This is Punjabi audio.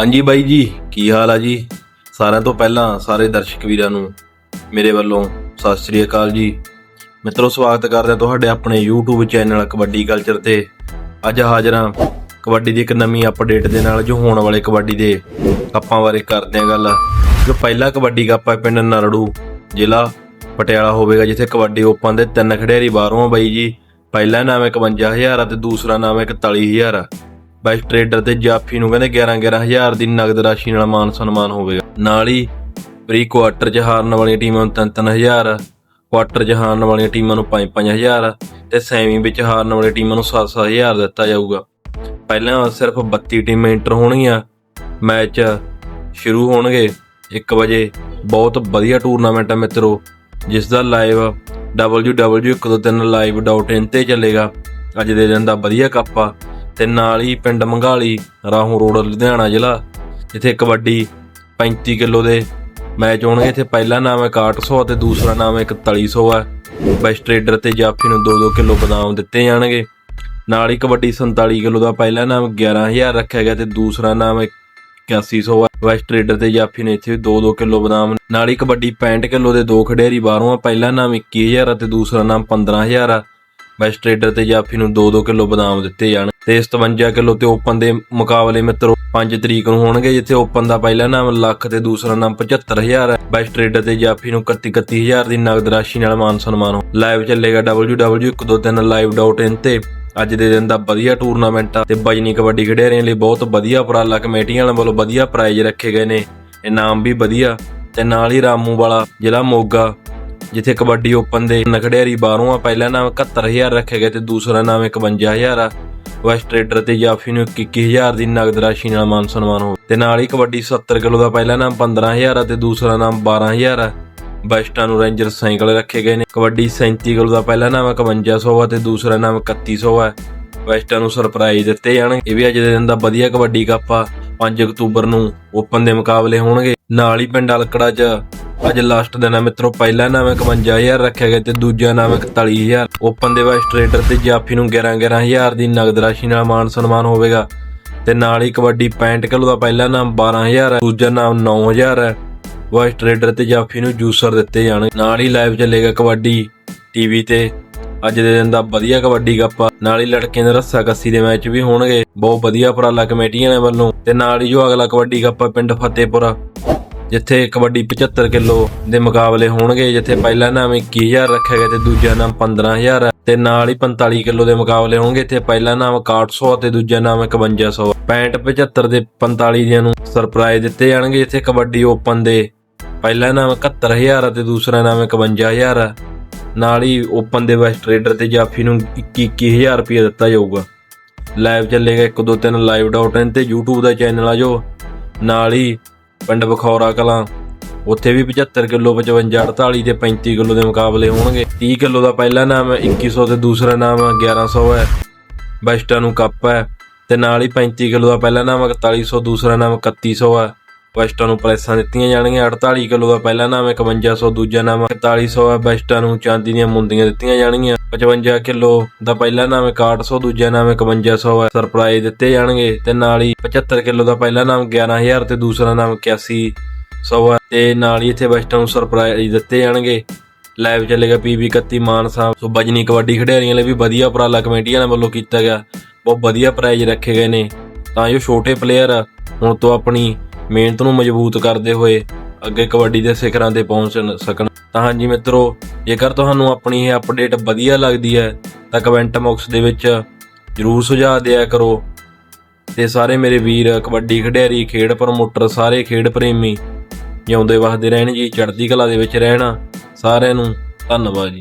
ਹਾਂਜੀ ਬਾਈ ਜੀ, ਕੀ ਹਾਲ ਆ ਜੀ? ਸਾਰਿਆਂ ਤੋਂ ਪਹਿਲਾਂ ਸਾਰੇ ਦਰਸ਼ਕ ਵੀਰਾਂ ਨੂੰ ਮੇਰੇ ਵੱਲੋਂ ਸਤਿ ਸ੍ਰੀ ਅਕਾਲ ਜੀ। ਮਿੱਤਰੋ, ਸਵਾਗਤ ਕਰਦੇ ਹਾਂ ਤੁਹਾਡੇ ਆਪਣੇ YouTube ਚੈਨਲ ਕਬੱਡੀ ਕਲਚਰ ਤੇ। ਅੱਜ ਹਾਜ਼ਰ ਹਾਂ ਕਬੱਡੀ ਦੀ ਇੱਕ ਨਵੀਂ ਅਪਡੇਟ ਦੇ ਨਾਲ, ਜੋ ਹੋਣ ਵਾਲੇ ਕਬੱਡੀ ਦੇ ਕੱਪਾਂ ਬਾਰੇ ਕਰਦੇ ਹਾਂ ਗੱਲ। ਜੋ ਪਹਿਲਾ ਕਬੱਡੀ ਕੱਪ ਹੈ ਪਿੰਡ ਨਰੜੂ ਜ਼ਿਲ੍ਹਾ ਪਟਿਆਲਾ ਹੋਵੇਗਾ, ਜਿੱਥੇ ਕਬੱਡੀ ਓਪਨ ਦੇ ਤਿੰਨ ਖਿਡਾਰੀ ਬਾਹਰੋਂ ਆ ਬਾਈ ਜੀ। ਪਹਿਲਾ ਨਾਮ ਹੈ 51000 ਅਤੇ ਦੂਸਰਾ ਨਾਮ ਹੈ 41000 ਆ ਬੈਸਟ ਟ੍ਰੇਡਰ ਤੇ ਜਾਫੀ ਨੂੰ ਕਹਿੰਦੇ 11 11000 ਦੀ ਨਗਦ ਰਾਸ਼ੀ ਨਾਲ ਮਾਨ ਸਨਮਾਨ ਹੋਵੇਗਾ। ਨਾਲ ਹੀ ਪ੍ਰੀ ਕੁਆਟਰ ਚ ਹਾਰਨ ਵਾਲੀਆਂ ਟੀਮਾਂ ਨੂੰ 3-3000 ਕੁਆਟਰ ਚ ਹਾਰਨ ਵਾਲੀਆਂ ਟੀਮਾਂ ਨੂੰ 5-5000 ਤੇ ਸੈਮੀ ਵਿੱਚ ਹਾਰਨ ਵਾਲੀਆਂ ਟੀਮਾਂ ਨੂੰ 7-7000 ਦਿੱਤਾ ਜਾਊਗਾ। ਪਹਿਲਾਂ ਸਿਰਫ 32 ਟੀਮਾਂ ਇੰਟਰ ਹੋਣਗੀਆਂ। ਮੈਚ ਸ਼ੁਰੂ ਹੋਣਗੇ 1 ਵਜੇ। ਬਹੁਤ ਵਧੀਆ ਟੂਰਨਾਮੈਂਟ ਹੈ ਮਿੱਤਰੋ ਜਿਸ ਦਾ ਲਾਈਵ www.123live.in ਤੇ ਚੱਲੇਗਾ। ਅੱਜ ਦੇ ਦਿਨ ਦਾ ਵਧੀਆ ਕੱਪ ਆ। ਤੇ ਨਾਲ ਹੀ ਪਿੰਡ ਮੰਗਾਲੀ, ਰਾਹੋਂ ਰੋਡ, ਲੁਧਿਆਣਾ ਜ਼ਿਲ੍ਹਾ, ਜਿੱਥੇ ਕਬੱਡੀ 35 ਕਿਲੋ ਦੇ ਮੈਚ ਹੋਣਗੇ। ਇੱਥੇ ਪਹਿਲਾ ਨਾਮ ਹੈ 6100 ਤੇ ਦੂਸਰਾ ਨਾਮ ਹੈ 4100 ਹੈ। ਬੈਸਟ ਟ੍ਰੇਡਰ ਤੇ ਜਾਫੀ ਨੂੰ 2-2 ਕਿਲੋ ਬਦਾਮ ਦਿੱਤੇ ਜਾਣਗੇ। ਨਾਲ ਹੀ ਕਬੱਡੀ 47 ਕਿਲੋ ਦਾ ਪਹਿਲਾ ਨਾਮ 11000 ਰੱਖਿਆ ਗਿਆ ਤੇ ਦੂਸਰਾ ਨਾਮ ਹੈ 8100 ਹੈ। ਵੈਸਟ ਟ੍ਰੇਡਰ ਤੇ ਜਾਫੀ ਨੇ ਇੱਥੇ 2-2 ਕਿਲੋ ਬਦਾਮ। ਨਾਲ ਹੀ ਕਬੱਡੀ 65 ਕਿਲੋ ਦੇ ਦੋ ਖਿਡਾਰੀ ਬਾਹਰੋਂ ਆ। ਪਹਿਲਾ ਨਾਮ 21000 ਅਤੇ ਦੂਸਰਾ ਨਾਮ 15000 ਆ। ਵੈਸਟ ਟ੍ਰੇਡਰ ਤੇ ਜਾਫੀ ਨੂੰ 2-2 ਕਿਲੋ ਬਦਾਮ ਦਿੱਤੇ ਜਾਣ ਤੇ 57 ਕਿਲੋ ਤੇ ਓਪਨ ਦੇ ਮੁਕਾਬਲੇ ਮਿੱਤਰੋ 5 ਤਰੀਕ ਨੂੰ ਹੋਣਗੇ, ਜਿੱਥੇ ਓਪਨ ਦਾ ਪਹਿਲਾ ਨਾਮ ਲੱਖ ਤੇ ਦੂਸਰਾ ਨਾਮ 75000 ਹੈ। ਵੈਸਟ ਟ੍ਰੇਡਰ ਤੇ ਜਾਫੀ ਨੂੰ 31000 ਦੀ ਨਗਦ ਰਾਸ਼ੀ ਨਾਲ ਮਾਨ ਸਨਮਾਨ ਲਾਈਵ ਚੱਲੇਗਾ www.123live.in ਤੇ। ਅੱਜ ਦੇ ਦਿਨ ਦਾ ਵਧੀਆ ਟੂਰਨਾਮੈਂਟ ਆ ਤੇ ਬਜਨੀ ਕਬੱਡੀ ਖਿਡਾਰੀਆਂ ਲਈ ਬਹੁਤ ਵਧੀਆ ਉਪਰਾਲਾ, ਕਮੇਟੀਆਂ ਵੱਲੋਂ ਵਧੀਆ ਪ੍ਰਾਈਜ਼ ਰੱਖੇ ਗਏ ਨੇ। ਇਨਾਮ ਵੀ ਵਧੀਆ ਤੇ ਨਾਲ ਹੀ ਰਾਮੂ ਵਾਲਾ ਜ਼ਿਲ੍ਹਾ ਮੋਗਾ, ਜਿੱਥੇ ਕਬੱਡੀ ਓਪਨ ਦੇ ਨਖੜਿਆਰੀ ਬਾਹਰੋਂ ਆ, ਪਹਿਲਾ ਨਾਮ 71000 ਰੱਖੇ ਗਏ ਤੇ ਦੂਸਰਾ ਨਾਮ 51000 ਆ। ਵੈਸਟ ਟ੍ਰੇਡਰ ਤੇ ਜਾਫੀ ਨੂੰ 21000 ਦੀ ਨਗਦ ਰਾਸ਼ੀ ਨਾਲ ਮਾਨ ਸਨਮਾਨ ਹੋ ਤੇ ਨਾਲ ਹੀ ਕਬੱਡੀ 70 ਕਿਲੋ ਦਾ ਪਹਿਲਾ ਨਾਮ 15000 ਆ ਦੂਸਰਾ ਨਾਮ 12000 ਆ। ਬੈਸਟਾਂ ਨੂੰ ਰੇਂਜਰ ਸਾਈਕਲ ਰੱਖੇ ਗਏ ਨੇ। ਕਬੱਡੀ 37 ਕਿਲੋ ਦਾ ਪਹਿਲਾ ਨਾਮ 5100 ਹੈ ਤੇ ਦੂਸਰਾ ਨਾਮ 3100 ਹੈ ਵੈਸਟਾਂ ਨੂੰ ਸਰਪ੍ਰਾਈਜ਼ ਦਿੱਤੇ ਜਾਣਗੇ ਇਹ ਵੀ ਅੱਜ ਦੇ ਦਿਨ ਦਾ ਵਧੀਆ ਕਬੱਡੀ ਕੱਪ ਆ। 5 ਅਕਤੂਬਰ ਨੂੰ ਓਪਨ ਦੇ ਮੁਕਾਬਲੇ ਹੋਣਗੇ। ਨਾਲ ਹੀ ਪਿੰਡ ਅਲਕੜਾ 'ਚ ਅੱਜ ਲਾਸਟ ਦਿਨ ਹੈ ਮਿੱਤਰੋ, ਪਹਿਲਾ ਨਾਮ ਹੈ 51000 ਰੱਖਿਆ ਗਿਆ ਤੇ ਦੂਜਾ ਨਾਮ ਹੈ 41000 ਓਪਨ ਦੇ ਵਾਈਸ ਟ੍ਰੇਡਰ ਤੇ ਜਾਫੀ ਨੂੰ 11 11000 ਦੀ ਨਗਦ ਰਾਸ਼ੀ ਨਾਲ ਮਾਨ ਸਨਮਾਨ ਹੋਵੇਗਾ। ਤੇ ਨਾਲ ਹੀ ਕਬੱਡੀ 65 ਕਿਲੋ ਦਾ ਪਹਿਲਾ ਨਾਮ 12000 ਹੈ, ਦੂਜਾ ਨਾਮ 9000 ਹੈ। ਵਾਈਸ ਟ੍ਰੇਡਰ ਤੇ ਜਾਫੀ ਨੂੰ ਜੂਸਰ ਦਿੱਤੇ ਜਾਣਗੇ ਨਾਲ ਹੀ ਲਾਈਵ ਚੱਲੇਗਾ ਕਬੱਡੀ ਟੀਵੀ ਤੇ। ਅੱਜ ਦੇ ਦਿਨ ਦਾ ਵਧੀਆ ਕਬੱਡੀ ਕੱਪ ਆ। ਨਾਲ ਹੀ ਲੜਕਿਆਂ ਦੇ ਰੱਸਾ ਕੱਸੀ ਦੇ ਮੈਚ ਵੀ ਹੋਣਗੇ। ਬਹੁਤ ਵਧੀਆ ਉਪਰਾਲਾ ਕਮੇਟੀਆਂ ਨੇ ਵੱਲੋਂ। ਤੇ ਨਾਲ ਹੀ ਜੋ ਅਗਲਾ ਕਬੱਡੀ ਕੱਪ ਆ ਪਿੰਡ ਫਤਿਹਪੁਰਾ। ਜਿੱਥੇ ਕਬੱਡੀ 75 ਕਿਲੋ ਦੇ ਮੁਕਾਬਲੇ ਹੋਣਗੇ, ਜਿੱਥੇ ਪਹਿਲਾ ਨਾਮ 21000 ਰੱਖਿਆ ਗਿਆ ਤੇ ਦੂਜਾ ਨਾਮ 15000 ਹੈ ਤੇ ਨਾਲ ਹੀ 45 ਕਿਲੋ ਦੇ ਮੁਕਾਬਲੇ ਹੋਣਗੇ, ਇੱਥੇ ਪਹਿਲਾ ਨਾਮ 6100 ਤੇ ਦੂਜਾ ਨਾਮ 5100 65 75 ਦੇ 45 ਦੀਆਂ ਨੂੰ ਸਰਪ੍ਰਾਈਜ਼ ਦਿੱਤੇ ਜਾਣਗੇ, ਜਿੱਥੇ ਕਬੱਡੀ ਓਪਨ ਦੇ ਪਹਿਲਾ ਨਾਮ 71000 ਹੈ ਤੇ ਦੂਸਰਾ ਨਾਮ 51000 ਹੈ ਨਾਲ ਹੀ ਓਪਨ ਦੇ ਵੈਸਟ ਟ੍ਰੇਡਰ ਤੇ ਜਾਫੀ ਨੂੰ 21000 ਰੁਪਏ ਦਿੱਤਾ ਜਾਊਗਾ। ਲਾਈਵ ਚੱਲੇਗਾ 123 live.in ਤੇ YouTube ਦਾ ਚੈਨਲ ਆ ਜੋ। ਨਾਲ ਹੀ ਪਿੰਡ ਬਖੌਰਾ ਕਲਾਂ। ਉੱਥੇ ਵੀ 75 ਕਿਲੋ 55 48 ਤੇ 35 ਕਿਲੋ ਦੇ ਮੁਕਾਬਲੇ ਹੋਣਗੇ। 30 ਕਿਲੋ ਦਾ ਪਹਿਲਾ ਨਾਮ ਹੈ 2100 ਤੇ ਦੂਸਰਾ ਨਾਮ 1100 ਹੈ। ਬੈਸਟਾਂ ਨੂੰ ਕੱਪ ਹੈ ਤੇ ਨਾਲ ਹੀ 35 ਕਿਲੋ ਦਾ ਪਹਿਲਾ ਨਾਮ 4100 ਦੂਸਰਾ ਨਾਮ 3100 ਹੈ। ਬੈਸਟਾਂ ਨੂੰ ਪ੍ਰਾਈਸਾਂ ਦਿੱਤੀਆਂ ਜਾਣਗੀਆਂ। 48 ਕਿਲੋ ਦਾ ਪਹਿਲਾ ਨਾਮ 5100 ਦੂਜਾ ਨਾਮ 4100 ਹੈ। ਬੈਸਟਾਂ ਨੂੰ ਚਾਂਦੀ ਦੀਆਂ ਮੁੰਦੀਆਂ ਦਿੱਤੀਆਂ ਜਾਣਗੀਆਂ। 55 ਕਿਲੋ ਦਾ ਪਹਿਲਾ ਨਾਮ 6100 ਦੂਜਾ ਨਾਮ 5100 ਹੈ। ਸਰਪ੍ਰਾਈਜ਼ ਦਿੱਤੇ ਜਾਣਗੇ ਤੇ ਨਾਲ ਹੀ 75 ਕਿਲੋ ਦਾ ਪਹਿਲਾ ਨਾਮ 11000 ਤੇ ਦੂਸਰਾ ਨਾਮ 8100 ਹੈ। ਤੇ ਨਾਲ ਹੀ ਇੱਥੇ ਬੈਸਟਾਂ ਨੂੰ ਸਰਪ੍ਰਾਈਜ਼ ਦਿੱਤੇ ਜਾਣਗੇ। ਲਾਈਵ ਚੱਲੇਗਾ ਪੀਬੀ 31 ਮਾਨ ਸਾਹਿਬ ਸੋ ਬਜਨੀ ਕਬੱਡੀ ਖਿਡਾਰੀਆਂ ਲਈ ਵੀ ਵਧੀਆ ਉਪਰਾਲਾ ਕਮੇਟੀਆਂ ਵੱਲੋਂ ਕੀਤਾ ਗਿਆ। ਬਹੁਤ ਵਧੀਆ ਪ੍ਰਾਈਜ਼ ਰੱਖੇ ਗਏ ਨੇ। ਤਾਂ ਜੋ ਛੋਟੇ ਪਲੇਅਰ ਹੁਣ ਤੋਂ ਆਪਣੀ ਮਿਹਨਤ ਨੂੰ ਮਜ਼ਬੂਤ ਕਰਦੇ ਹੋਏ ਅੱਗੇ ਕਬੱਡੀ ਦੇ ਸਿਖਰਾਂ ਤੇ ਪਹੁੰਚ ਸਕਣ। ਤਾਂ ਹਾਂਜੀ ਮਿੱਤਰੋ, ਜੇਕਰ ਤੁਹਾਨੂੰ ਆਪਣੀ ਇਹ ਅਪਡੇਟ ਵਧੀਆ ਲੱਗਦੀ ਹੈ, ਤਾਂ ਕਮੈਂਟ ਬਾਕਸ ਦੇ ਵਿੱਚ ਜਰੂਰ ਸੁਝਾਅ ਦਿਆ ਕਰੋ। ਤੇ ਸਾਰੇ ਮੇਰੇ ਵੀਰ ਕਬੱਡੀ ਖਿਡਾਰੀ, ਖੇਡ ਪ੍ਰਮੋਟਰ ਸਾਰੇ ਖੇਡ ਪ੍ਰੇਮੀ ਜਿਉਂਦੇ ਵਸਦੇ ਰਹਿਣ ਜੀ, ਚੜ੍ਹਦੀ ਕਲਾ ਦੇ ਵਿੱਚ ਰਹਿਣਾ, ਸਾਰਿਆਂ ਨੂੰ ਧੰਨਵਾਦ ਜੀ।